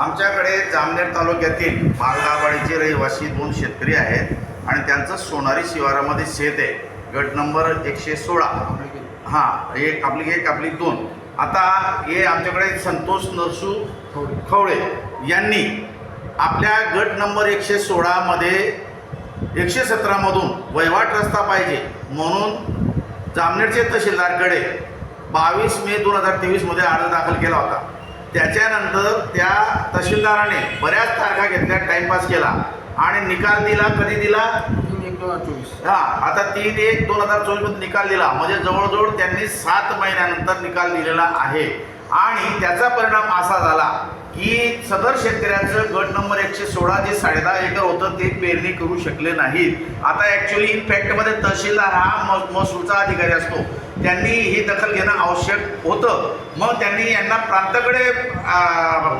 आमच्याकडे जामनेर तालुक्यातील मालदाबाडीचे रहिवासी दोन शेतकरी आहेत आणि त्यांचं सोनारी शिवारामध्ये शेत आहे. गट नंबर एकशे सोळा. हां एक आपली एक आपली दोन. आता हे आमच्याकडे संतोष नरसू खवळे यांनी आपल्या गट नंबर एकशे सोळामध्ये एकशे सतरामधून वहिवाट रस्ता पाहिजे म्हणून जामनेरचे तहसीलदारकडे बावीस मे दोन हजार तेवीसमध्ये अर्ज दाखल केला होता. त्याच्यानंतर त्या तहसीलदाराने बऱ्याच तारखा घेतल्या टाइमपास केला आणि निकाल दिला कधी दिला? तीन एक दोन हजार चोवीस. हा आता तीन एक दोन हजार चोवीसमध्ये निकाल दिला. म्हणजे जवळजवळ त्यांनी सात महिन्यानंतर निकाल दिलेला आहे. आणि त्याचा परिणाम असा झाला की सदर शेतकऱ्याचं गट नंबर एकशे सोळा जे साडेदहा एकर होतं ते पेरणी करू शकले नाहीत. आता ॲक्च्युली इनफॅक्टमध्ये तहसीलदार हा म महसूलचा अधिकारी असतो. त्यांनी ही दखल घेणं आवश्यक होतं. मग त्यांनी यांना प्रांताकडे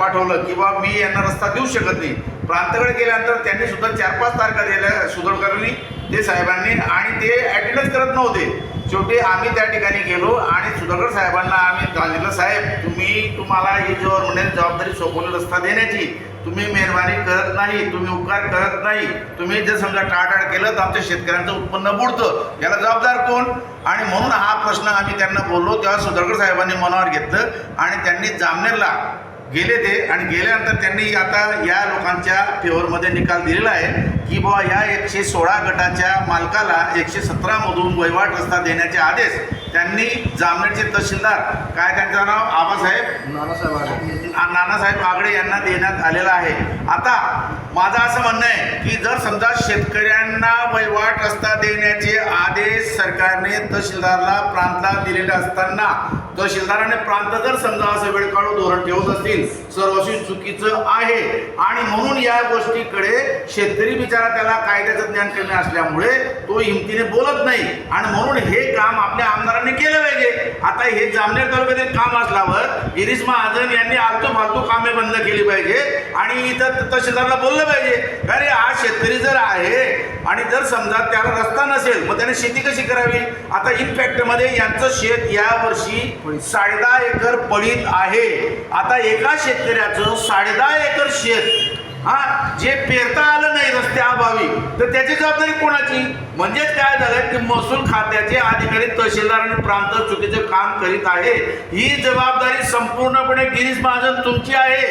पाठवलं किंवा मी यांना रस्ता देऊ शकत नाही. प्रांताकडे गेल्यानंतर त्यांनी सुद्धा चार पाच तारखा दिल्या सुदोडकरांनी ते साहेबांनी आणि ते अटेंडन्स करत नव्हते. शेवटी आम्ही त्या ठिकाणी गेलो आणि सुधाकर साहेबांना आम्ही सांगितलं साहेब तुम्ही तुम्हाला ही गव्हर्नमेंटने जबाबदारी सोपवली रस्ता देण्याची तुम्ही मेहरबानी करत नाही तुम्ही उपकार करत नाही तुम्ही जर समजा टाळटाळ केलं तर आमच्या शेतकऱ्यांचं उत्पन्न बुडतं याला जबाबदार कोण? आणि म्हणून हा प्रश्न आम्ही त्यांना बोललो तेव्हा सुधाकर साहेबांनी मनावर घेतलं आणि त्यांनी जामनेरला गेले ते आणि गेल्यानंतर त्यांनी आता या लोकांच्या फेवरमध्ये निकाल दिलेला आहे की बुवा या एकशे सोळा गटाच्या मालकाला एकशे सतरामधून वहिवाट रस्ता देण्याचे आदेश त्यांनी जामनेरचे तहसीलदार काय त्यांचं नाव? आबासाहेब? नानासाहेब नानासाहेब आगडे यांना देण्यात आलेला आहे. आता माझं असं म्हणणं आहे की जर समजा शेतकऱ्यांना वहिवाट रस्ता देण्याचे आदेश सरकारने तहसीलदारला प्रांतला दिलेले असताना तहसीलदाराने प्रांत जर समजा असं वेळ काढून धोरण ठेवत असतील सर्वस्वी चुकीचं आहे. आणि म्हणून या गोष्टीकडे शेतकरी बिचारा त्याला कायद्याचं ज्ञान कमी असल्यामुळे तो हिमतीने बोलत नाही. आणि म्हणून हे काम आपल्या आमदारांनी केलं पाहिजे आता हे जामनेर तालुक्यातील काम असल्यावर गिरीश महाजन यांनी आलतू फालतू कामे बंद केली पाहिजे आणि इथं तहसीलदारला बोललं पाहिजे. अरे हा शेतकरी जर आहे आणि जर समजा त्याला रस्ता नसेल मग त्याने शेती कशी करावी? आता इनफॅक्टमध्ये यांचं शेत या वर्षी साडेदहा एकर पडीत आहे. आता एका शेतकऱ्याचं साडेदहा एकर शेत हा जे पेरता आलं नाही रस्त्याअभावी तर त्याची जबाबदारी कोणाची? म्हणजेच काय झालं की महसूल खात्याचे अधिकारी तहसीलदार आणि प्रांत चुकीचे काम करीत आहे. ही जबाबदारी संपूर्णपणे गिरीश महाजन तुमची आहे.